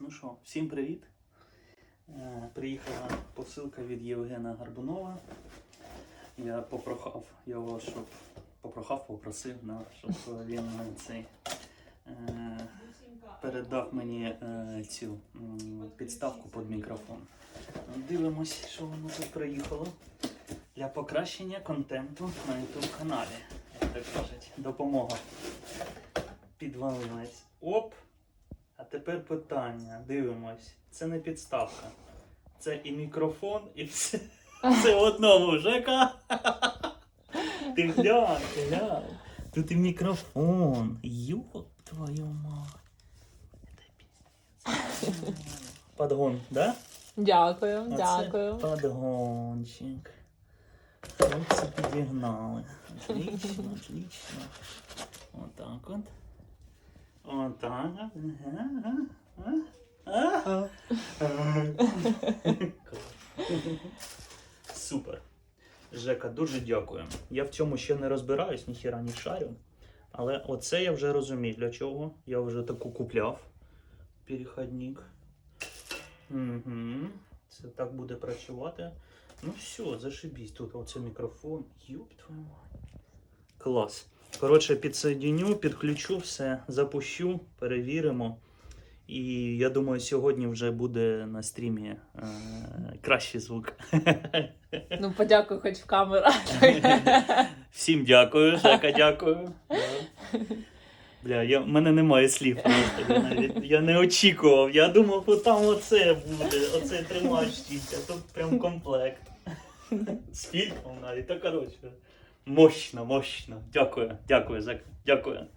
Ну що, всім привіт. Е, Приїхала посилка від Євгена Гарбунова. Я попрохав його, щоб попрохав, попросив, да, щоб він цей е, передав мені е, цю підставку під мікрофон. Дивимось, що воно тут приїхало. Для покращення контенту на YouTube каналі. Як так кажуть, допомога. Підвалилась. Оп! А тепер питання. Дивимось. Це не підставка. Це і мікрофон, і все. Це в одному Ти глянь, ти глянь. Тут і мікрофон. Йоп твою мать. Це. Подгон, да? Дякую, Оце дякую. Подгончик. Хлопці підігнали. Отлично, отлично. Отак от. Супер. Жека, дуже дякую. Я в цьому ще не розбираюсь, ніхіра не шарю. Але оце я вже розумію, для чого. Я вже таку купляв. Переходник. Угу. Це так буде працювати. Ну все, зашибісь. Тут оце мікрофон. Йоп твою мать. Клас. Коротше, підсоединю, підключу все, запущу, перевіримо. І я думаю, сьогодні вже буде на стрімі е, кращий звук. Ну, подякуй хоч в камеру. Всім дякую, Жека, дякую. Бля, я, в мене немає слів просто. Я, навіть, я не очікував. Я думав, от там оце буде, оце тримач тільки, а тут прям комплект. З фільмом навіть, та коротше. Мощно, мощно. Дякую, дякую, Жека, дякую.